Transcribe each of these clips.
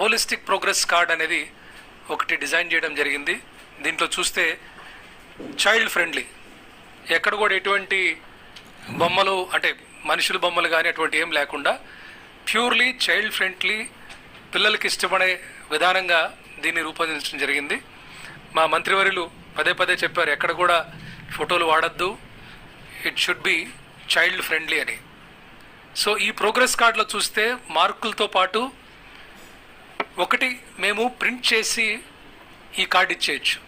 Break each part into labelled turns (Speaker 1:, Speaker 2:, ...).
Speaker 1: Holistic progress card అనేది ఒకటి design చేయడం జరిగింది. దీంట్లో చూస్తే చైల్డ్ ఫ్రెండ్లీ. ఎక్కడ కూడా ఎటువంటి బొమ్మలు అంటే మనుషుల బొమ్మలు కానీ అటువంటి ఏం లేకుండా ప్యూర్లీ చైల్డ్ ఫ్రెండ్లీ పిల్లలకి ఇష్టపడే విధానంగా దీన్ని రూపొందించడం జరిగింది. మా మంత్రివర్యులు పదే పదే చెప్పారు ఎక్కడ కూడా ఫోటోలు వాడద్దు. It should be child friendly అని. సో ఈ ప్రోగ్రెస్ కార్డులో చూస్తే మార్కులతో పాటు ఒకటి మేము ప్రింట్ చేసి ఈ కార్డు ఇచ్చేయచ్చు.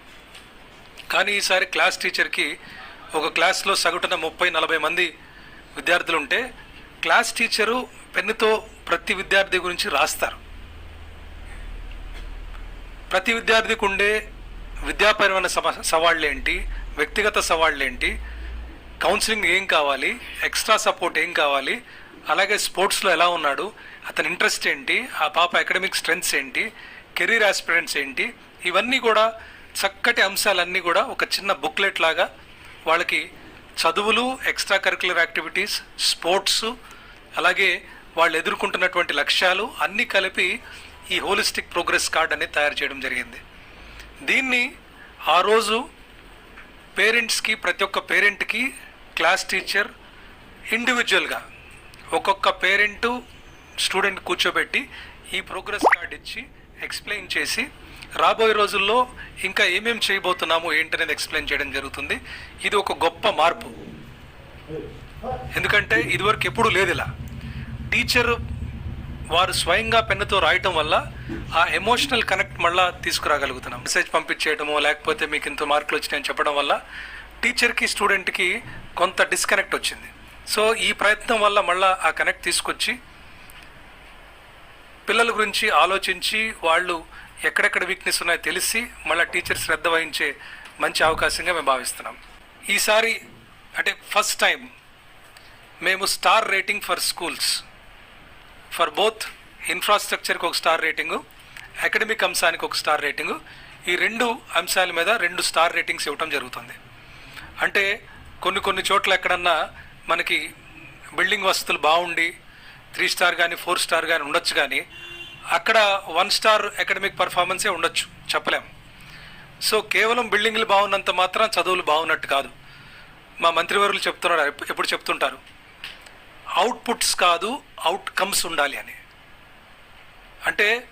Speaker 1: కానీ ఈసారి క్లాస్ టీచర్కి ఒక క్లాస్లో సగటున ముప్పై నలభై మంది విద్యార్థులు ఉంటే క్లాస్ టీచరు పెన్నుతో ప్రతి విద్యార్థి గురించి రాస్తారు. ప్రతి విద్యార్థికి ఉండే విద్యాపరమైన సమ సవాళ్ళు ఏంటి వ్యక్తిగత సవాళ్ళు ఏంటి కౌన్సిలింగ్ ఏం కావాలి? ఎక్స్ట్రా సపోర్ట్ ఏం కావాలి? అలాగే స్పోర్ట్స్లో ఎలా ఉన్నాడు అతని ఇంట్రెస్ట్ ఏంటి ఆ పాప అకాడమిక్ స్ట్రెంగ్స్ ఏంటి కెరీర్ ఆస్పిరెంట్స్ ఏంటి ఇవన్నీ కూడా చక్కటి అంశాలన్నీ కూడా ఒక చిన్న బుక్లెట్ లాగా వాళ్ళకి చదువులు ఎక్స్ట్రా కరికులర్ యాక్టివిటీస్ స్పోర్ట్స్ అలాగే వాళ్ళు ఎదుర్కొంటున్నటువంటి లక్ష్యాలు అన్నీ కలిపి ఈ హోలిస్టిక్ ప్రోగ్రెస్ కార్డ్ అనేది తయారు చేయడం జరిగింది. దీన్ని ఆ రోజు పేరెంట్స్కి ప్రతి ఒక్క పేరెంట్కి క్లాస్ టీచర్ ఇండివిజువల్గా ఒక్కొక్క పేరెంటు స్టూడెంట్ కూర్చోబెట్టి ఈ ప్రోగ్రెస్ కార్డ్ ఇచ్చి ఎక్స్ప్లెయిన్ చేసి రాబోయే రోజుల్లో ఇంకా ఏమేం చేయబోతున్నాము ఏంటనేది ఎక్స్ప్లెయిన్ చేయడం జరుగుతుంది. ఇది ఒక గొప్ప మార్పు. ఎందుకంటే ఇదివరకు ఎప్పుడూ లేదు ఇలా టీచర్ వారు స్వయంగా పెన్నుతో రాయటం వల్ల ఆ ఎమోషనల్ కనెక్ట్ మళ్ళా తీసుకురాగలుగుతున్నాం. మెసేజ్ పంపించేయడమో లేకపోతే మీకు ఇంత మార్కులు వచ్చినాయని చెప్పడం వల్ల టీచర్కి స్టూడెంట్కి కొంత డిస్కనెక్ట్ వచ్చింది. సో ఈ ప్రయత్నం వల్ల మళ్ళా ఆ కనెక్ట్ తీసుకొచ్చి పిల్లల గురించి ఆలోచించి వాళ్ళు ఎక్కడెక్కడ వీక్నెస్ ఉన్నాయో తెలిసి మళ్ళీ టీచర్ శ్రద్ధ వహించే మంచి అవకాశంగా మేము భావిస్తున్నాం. ఈసారి అంటే ఫస్ట్ టైం మేము star rating for schools for both ఇన్ఫ్రాస్ట్రక్చర్కి ఒక స్టార్ రేటింగు అకాడమిక్ అంశానికి ఒక స్టార్ రేటింగు ఈ రెండు అంశాల మీద రెండు స్టార్ రేటింగ్స్ ఇవ్వటం జరుగుతుంది. అంటే కొన్ని కొన్ని చోట్ల ఎక్కడన్నా మనకి బిల్డింగ్ వసతులు బాగుండి త్రీ స్టార్ కానీ ఫోర్ స్టార్ కానీ ఉండొచ్చు కానీ అక్కడ వన్ స్టార్ అకాడమిక్ పర్ఫార్మెన్సే ఉండొచ్చు చెప్పలేం. సో కేవలం బిల్డింగ్లు బాగున్నంత మాత్రం చదువులు బాగున్నట్టు కాదు. మా మంత్రివర్యులు చెప్తున్నారు ఎప్పుడు చెప్తుంటారు అవుట్పుట్స్ కాదు అవుట్కమ్స్ ఉండాలి అని. అంటే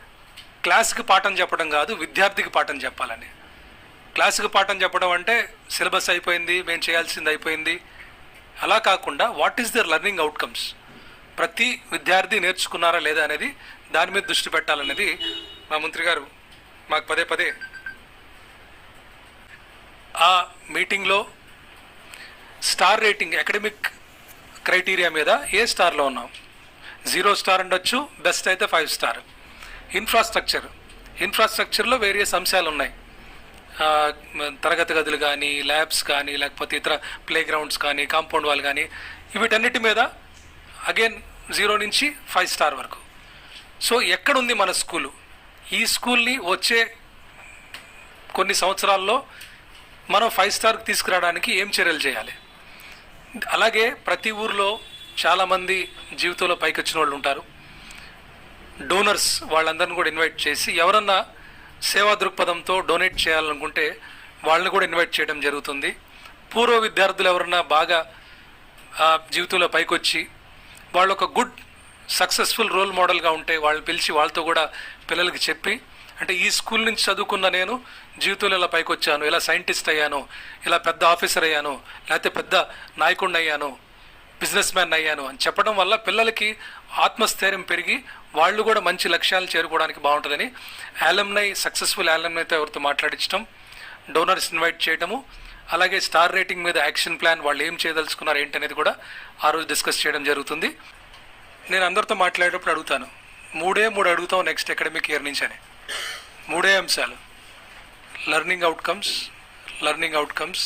Speaker 1: క్లాస్కి పాఠం చెప్పడం కాదు విద్యార్థికి పాఠం చెప్పాలని. క్లాస్కి పాఠం చెప్పడం అంటే సిలబస్ అయిపోయింది మేము చేయాల్సింది అయిపోయింది అలా కాకుండా what is there learning outcomes ప్రతి విద్యార్థి నేర్చుకున్నారా లేదా అనేది దాని మీద దృష్టి పెట్టాలనేది మా మంత్రి గారు మాకు పదే పదే ఆ మీటింగ్లో స్టార్ రేటింగ్ అకాడమిక్ క్రైటీరియా మీద ఏ స్టార్లో ఉన్నాం? జీరో స్టార్ ఉండొచ్చు బెస్ట్ అయితే ఫైవ్ స్టార్ ఇన్ఫ్రాస్ట్రక్చర్ ఇన్ఫ్రాస్ట్రక్చర్లో వేరియస్ అంశాలు ఉన్నాయి తరగతి గదులు కానీ ల్యాబ్స్ కానీ లేకపోతే ఇతర ప్లే గ్రౌండ్స్ కానీ కాంపౌండ్ వాల్ కానీ వీటన్నిటి మీద అగైన్ జీరో నుంచి ఫైవ్ స్టార్ వరకు. సో ఎక్కడుంది మన స్కూలు? ఈ స్కూల్ని వచ్చే కొన్ని సంవత్సరాల్లో మనం ఫైవ్ స్టార్కి తీసుకురావడానికి ఏం చర్యలు చేయాలి? అలాగే ప్రతి ఊర్లో చాలామంది జీవితంలో పైకి వచ్చిన వాళ్ళు ఉంటారు. డోనర్స్ వాళ్ళందరిని కూడా ఇన్వైట్ చేసి ఎవరన్నా సేవా దృక్పథంతో డొనేట్ చేయాలనుకుంటే వాళ్ళని కూడా ఇన్వైట్ చేయడం జరుగుతుంది. పూర్వ విద్యార్థులు ఎవరన్నా బాగా జీవితంలో పైకొచ్చి వాళ్ళు ఒక గుడ్ సక్సెస్ఫుల్ రోల్ మోడల్గా ఉంటే వాళ్ళు పిలిచి వాళ్ళతో కూడా పిల్లలకి చెప్పి అంటే ఈ స్కూల్ నుంచి చదువుకున్న నేను జీవితంలో ఇలా పైకి వచ్చాను ఇలా సైంటిస్ట్ అయ్యాను ఇలా పెద్ద ఆఫీసర్ అయ్యాను లేకపోతే పెద్ద నాయకుడిని అయ్యాను బిజినెస్ మ్యాన్ అయ్యాను అని చెప్పడం వల్ల పిల్లలకి ఆత్మస్థైర్యం పెరిగి వాళ్ళు కూడా మంచి లక్ష్యాలు చేరుకోవడానికి బాగుంటుందని యాలమ్నై సక్సెస్ఫుల్ యాలమ్నైతో ఎవరితో మాట్లాడించడం డోనర్స్ ఇన్వైట్ చేయడము అలాగే స్టార్ రేటింగ్ మీద యాక్షన్ ప్లాన్ వాళ్ళు ఏం చేయదలుచుకున్నారు ఏంటనేది కూడా ఆ రోజు డిస్కస్ చేయడం జరుగుతుంది. నేను అందరితో మాట్లాడేటప్పుడు అడుగుతాను. మూడే మూడు అడుగుతాం నెక్స్ట్ అకాడమిక్ ఇయర్ నుంచి అని. మూడే అంశాలు. Learning outcomes learning outcomes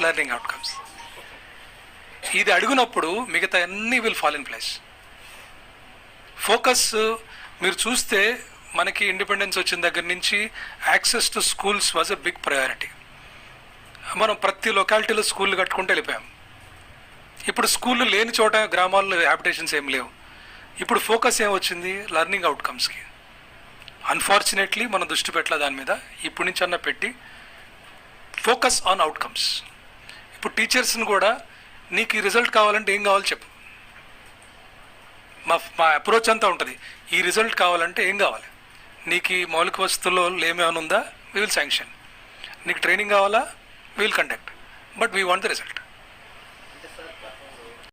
Speaker 1: learning outcomes ఇది అడిగినప్పుడు మిగతా అన్నీ will fall in place focus మీరు చూస్తే మనకి ఇండిపెండెన్స్ వచ్చిన దగ్గర నుంచి access to schools was a big priority మనం ప్రతి లొకాలిటీలో స్కూళ్ళు కట్టుకుంటూ వెళ్ళిపోయాం. ఇప్పుడు స్కూళ్ళు లేని చోట గ్రామాల్లో హ్యాబిటేషన్స్ ఏం లేవు. ఇప్పుడు ఫోకస్ ఏం వచ్చింది? లర్నింగ్ అవుట్కమ్స్కి అన్ఫార్చునేట్లీ మనం దృష్టి పెట్టలే దాని మీద. ఇప్పటి నుంచి అన్న పెట్టి ఫోకస్ ఆన్ అవుట్కమ్స్ ఇప్పుడు టీచర్స్ని కూడా నీకు ఈ రిజల్ట్ కావాలంటే ఏం కావాలి చెప్పు. మా మా అప్రోచ్ అంతా ఉంటుంది. ఈ రిజల్ట్ కావాలంటే ఏం కావాలి? నీకు ఈ మౌలిక వసతుల్లో ఏమేమైనా ఉందా? వీ విల్ శాంక్షన్ నీకు ట్రైనింగ్ కావాలా? Will conduct but we want the result